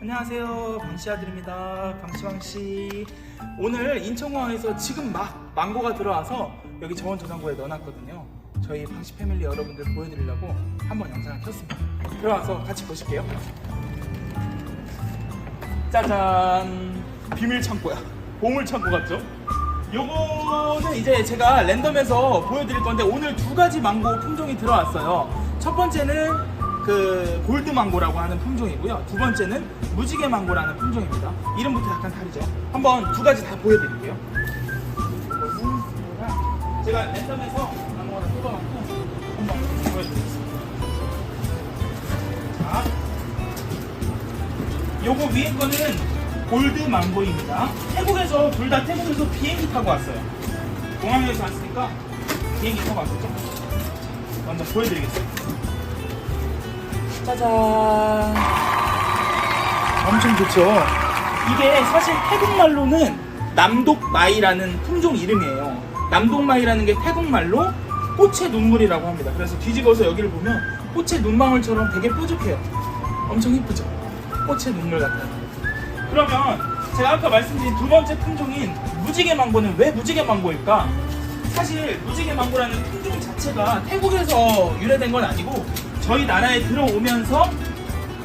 안녕하세요. 방씨 아들입니다. 방씨방씨. 오늘 인천공항에서 지금 막 망고가 들어와서 여기 저온 저장고에 넣어놨거든요. 저희 방씨 패밀리 여러분들 보여드리려고 한번 영상을 켰습니다. 들어와서 같이 보실게요. 짜잔! 비밀 창고야. 보물 창고 같죠? 요거는 이제 제가 랜덤에서 보여드릴 건데 오늘 두 가지 망고 품종이 들어왔어요. 첫 번째는 그 골드 망고라고 하는 품종이고요. 두 번째는 무지개 망고라는 품종입니다. 이름부터 약간 다르죠. 한번 두 가지 다 보여드릴게요. 제가 랜덤에서 하나 뜯어갖고 한번 보여드리겠습니다. 자, 요거 위에 거는 골드 망고입니다. 태국에서 둘 다 태국에서 비행기 타고 왔어요. 공항에서 왔으니까 비행기 타고 왔었죠. 먼저 보여드리겠습니다. 짜잔. 엄청 좋죠. 이게 사실 태국말로는 남독마이라는 품종 이름이에요. 남독마이라는 게 태국말로 꽃의 눈물이라고 합니다. 그래서 뒤집어서 여기를 보면 꽃의 눈망울처럼 되게 뾰족해요. 엄청 이쁘죠? 꽃의 눈물 같아요. 그러면 제가 아까 말씀드린 두 번째 품종인 무지개 망고는 왜 무지개 망고일까? 사실 무지개 망고라는 품종 자체가 태국에서 유래된 건 아니고 저희 나라에 들어오면서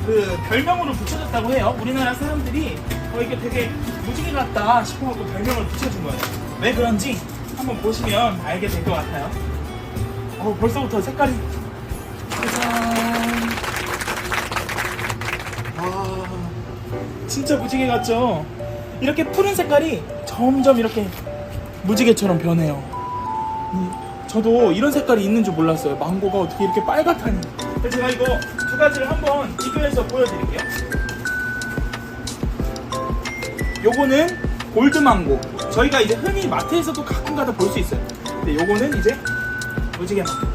그 별명으로 붙여졌다고 해요. 우리나라 사람들이 어 이게 되게 무지개 같다 싶어갖고 별명을 붙여준 거예요. 왜 그런지 한번 보시면 알게 될 것 같아요. 어 벌써부터 색깔이 짜잔. 와. 진짜 무지개 같죠? 이렇게 푸른 색깔이 점점 이렇게 무지개처럼 변해요. 음, 저도 이런 색깔이 있는 줄 몰랐어요. 망고가 어떻게 이렇게 빨갛다니. 그래서 제가 이거 두 가지를 한번 비교해서 보여드릴게요. 요거는 골드망고. 저희가 이제 흔히 마트에서도 가끔 가다 볼 수 있어요. 근데 요거는 이제 무지개 망고.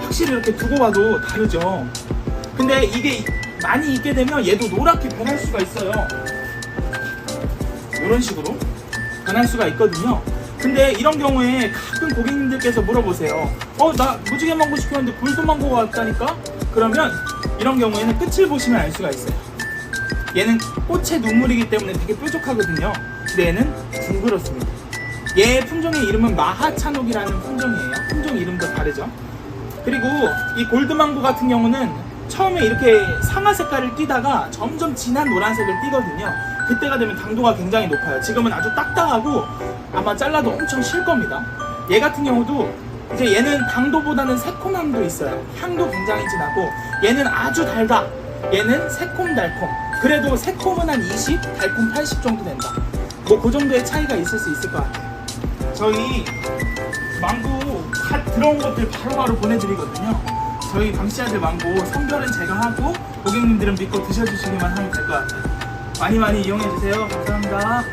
확실히 이렇게 두고 봐도 다르죠. 근데 이게 많이 익게 되면 얘도 노랗게 변할 수가 있어요. 이런 식으로 변할 수가 있거든요. 근데 이런 경우에 가끔 고객님들께서 물어보세요. 어, 나 무지개 망고 시켰는데 굴도 망고가 왔다니까? 그러면 이런 경우에는 끝을 보시면 알 수가 있어요. 얘는 꽃의 눈물이기 때문에 되게 뾰족하거든요. 근데 얘는 둥그렇습니다. 얘 품종의 이름은 마하찬옥이라는 품종이에요. 품종 이름도 다르죠. 그리고 이 골드망고 같은 경우는 처음에 이렇게 상아 색깔을 띠다가 점점 진한 노란색을 띠거든요. 그때가 되면 당도가 굉장히 높아요. 지금은 아주 딱딱하고 아마 잘라도 엄청 실 겁니다. 얘 같은 경우도 이제 얘는 당도보다는 새콤함도 있어요. 향도 굉장히 진하고 얘는 아주 달다. 얘는 새콤달콤. 그래도 새콤은 한 20, 달콤 80 정도 된다. 뭐 그 정도의 차이가 있을 수 있을 것 같아요. 저희 망고 갓 들어온 것들 바로바로 보내드리거든요. 저희 방씨아들 망고 선별은 제가 하고 고객님들은 믿고 드셔주시기만 하면 될 것 같아요. 많이 많이 이용해주세요. 감사합니다.